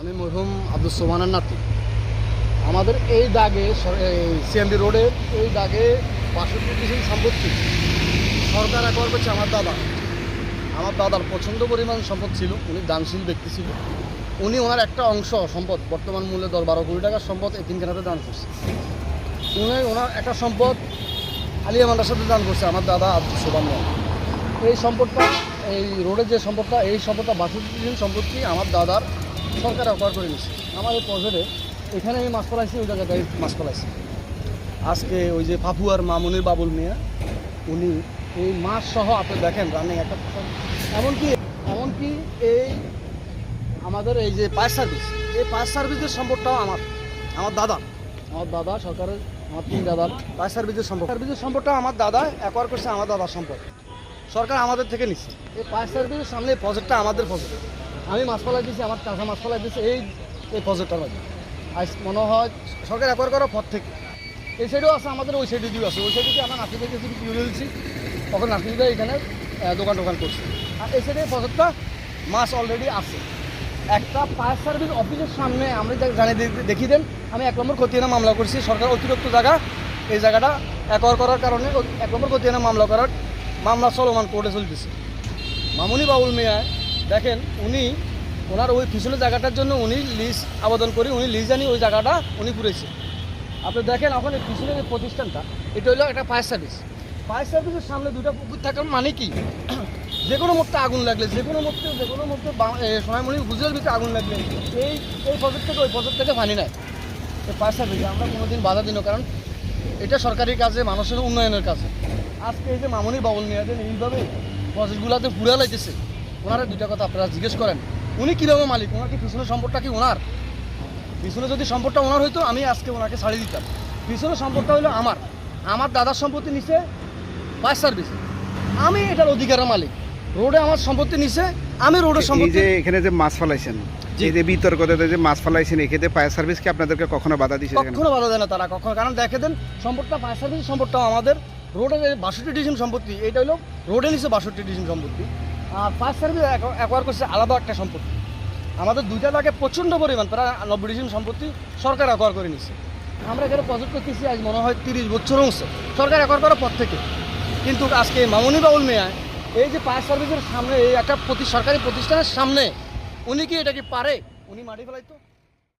আমি মরহুম আব্দুল সোমানের নাতি। আমাদের এই দাগে সিএমডি রোডে এই দাগে বাষট্টি ডিসেল সম্পত্তি সরকার একবার করছে আমার দাদা। আমার দাদার প্রচণ্ড পরিমাণ সম্পদ ছিল, উনি দানশীল ব্যক্তি ছিল। উনি ওনার একটা অংশ সম্পদ, বর্তমান মূল্যে দশ বারো কোটি টাকার সম্পদ এতিমখানাতে দান করছে। উনি ওনার একটা সম্পদ আলিয়া সাথে দান করছে আমার দাদা আব্দুল সোবান এই সম্পদটা, এই রোডের যে সম্পদটা, এই সম্পদটা বাষট্টি সম্পত্তি আমার দাদার সরকার অপার করে নিচ্ছে আমার এই পজরে এখানে আমি মাছ ফলাইছি, ওই জায়গাটায় মাছ ফলাইছি। আজকে ওই যে পাপু আর মামুনির বাবুল মিয়া, উনি এই মাছ সহ আপনি দেখেন রানিং একটা এমনকি এমনকি এই আমাদের এই যে পায়ের সার্ভিস এই পায়ের সার্ভিসের সম্পদটাও আমার আমার দাদা আমার দাদা সরকারের, আমার তিন দাদার পায়ের সার্ভিসের সম্পদ। সার্ভিসের সম্পদটা আমার দাদা অ্যাকোয়ার করছে, আমার দাদার সম্পদ। সরকার আমাদের থেকে নিচ্ছে এই পায়ের সার্ভিসের সামনে প্রজেক্টটা আমাদের প্রজেক্ট আমি মাছ ফলাই দিয়েছি আমার চাষা মাছ ফলাই দিয়েছি এই এই প্রজেক্টটার মধ্যে আজ মনে হয় সরকার একবার করার পর থেকে। এই সাইডেও আছে, আমাদের ওই সাইডে দিয়েও আছে। ওই সাইডে দিয়ে আমরা থেকে কিছু তুলে দিচ্ছি। তখন নাতিদা এখানে দোকান টোকান করছে। আর এই সাইডে প্রজেক্টটা মাছ অলরেডি আছে। একটা ফায়ার সার্ভিস অফিসের সামনে আমরা জানিয়ে দেখিয়ে দেন, আমি এক নম্বর খতিয়ানা মামলা করছি। সরকার অতিরিক্ত জায়গা, এই জায়গাটা একর করার কারণে এক নম্বর খতিয়ানা মামলা করার মামলা চলমান কোর্টে চলতেছে। মামুনি বাবুল মিয়া দেখেন উনি ওনার ওই পিছনের জায়গাটার জন্য উনি লিজ আবেদন করে, উনি লিজ আনি ওই জায়গাটা উনি পুরেছে আপনি দেখেন এখন এই এই প্রতিষ্ঠানটা, এটা হলো একটা ফায়ার সার্ভিস ফায়ার সার্ভিসের সামনে দুটো পুকুর থাকার মানে কি? যে কোনো মুহূর্তে আগুন লাগলে, যে কোনো মুহূর্তে, যে কোনো মুহূর্তে সোনাইমণি গুজরাল ভিতরে আগুন লাগলে, এই এই প্রজেক্ট থেকে ওই প্রজেক্ট থেকে পানি নেয়। এই ফায়ার সার্ভিস আমরা কোনোদিন বাধা দিন কারণ এটা সরকারি কাজে, মানুষের উন্নয়নের কাজে। আজকে এই যে মামনি বাবুল নিয়ে এইভাবে প্রজেক্টগুলোতে পুরা লাইতেছে ওনারা দুইটা কথা আপনারা জিজ্ঞেস করেন। উনি কীভাবে মালিক? ওনার কি পিছনের সম্পদটা কি ওনার? পিছনে যদি সম্পদটা ওনার হইতো আমি আজকে ওনাকে ছাড়িয়ে দিতাম। পিছনের সম্পদটা হলো আমার। আমার দাদার সম্পত্তি নিচে ফায়ার সার্ভিস আমি এটার অধিকারের মালিক। রোডে আমার সম্পত্তি নিচে আমি রোডের সম্পত্তি যে এখানে যে মাছ ফলাইছেন যে বিতর্কতে যে মাছ ফলাইছেন এক্ষেত্রে ফায়ার সার্ভিস কি আপনাদেরকে কখনো বাধা দিয়েছে? কখনো ভালো দেয় না তারা কখনো। কারণ দেখে দেন সম্পদটা ফায়ার সার্ভিস সম্পদটাও আমাদের। রোডের বাষট্টি ডিসিম সম্পত্তি এটা হলো রোডে নিচে বাষট্টি ডিসিম সম্পত্তি। আর ফায়ার সার্ভিস অ্যাকোয়ার করছে আলাদা একটা সম্পত্তি। আমাদের দুইটা লাগে প্রচণ্ড পরিমাণ, প্রায় নব্বই ডিসিম সম্পত্তি সরকার অ্যাকোয়ার করে নিচ্ছে আমরা এখানে প্রজেক্ট করতেছি আজ মনে হয় তিরিশ বছর হচ্ছে সরকার অ্যাকোয়ার করার পর থেকে। কিন্তু আজকে মামনি বাউল মেয়া, এই যে ফায়ার সার্ভিসের সামনে, এই একটা প্রতি সরকারি প্রতিষ্ঠানের সামনে, উনি কি এটা কি পারে? উনি মাটি ফেলাইতো?